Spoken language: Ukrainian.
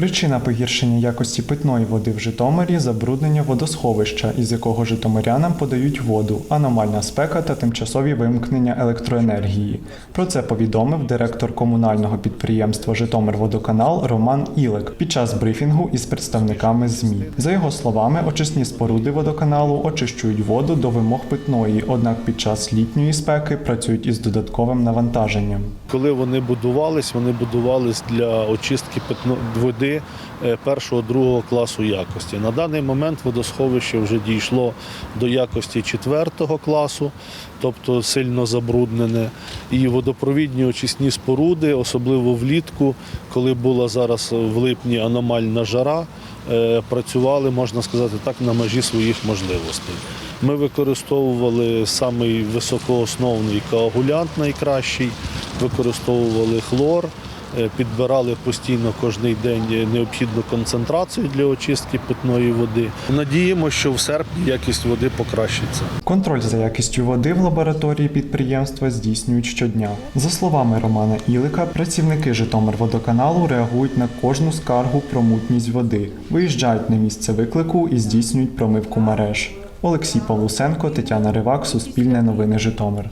Причина погіршення якості питної води в Житомирі забруднення водосховища, із якого житомирянам подають воду, аномальна спека та тимчасові вимкнення електроенергії. Про це повідомив директор комунального підприємства Житомирводоканал Роман Ілек під час брифінгу із представниками ЗМІ. За його словами, очисні споруди водоканалу очищують воду до вимог питної, однак під час літньої спеки працюють із додатковим навантаженням. Коли вони будувались, вони будувались для очистки питно- води е, першого другого класу якості. На даний момент водосховище вже дійшло до якості четвертого класу, тобто сильно забруднене. І водопровідні очисні споруди, особливо влітку, коли була зараз в липні аномальна жара, е, працювали, можна сказати так, на межі своїх можливостей. Ми використовували самий високоосновний коагулянт найкращий, використовували хлор, підбирали постійно кожен день необхідну концентрацію для очистки питної води. Надіємо, що в серпні якість води покращиться. Контроль за якістю води в лабораторії підприємства здійснюють щодня. За словами Романа Ілика, працівники Житомирводоканалу реагують на кожну скаргу про мутність води, виїжджають на місце виклику і здійснюють промивку мереж. Олексій Павлусенко, Тетяна Ривак, Суспільне новини Житомир.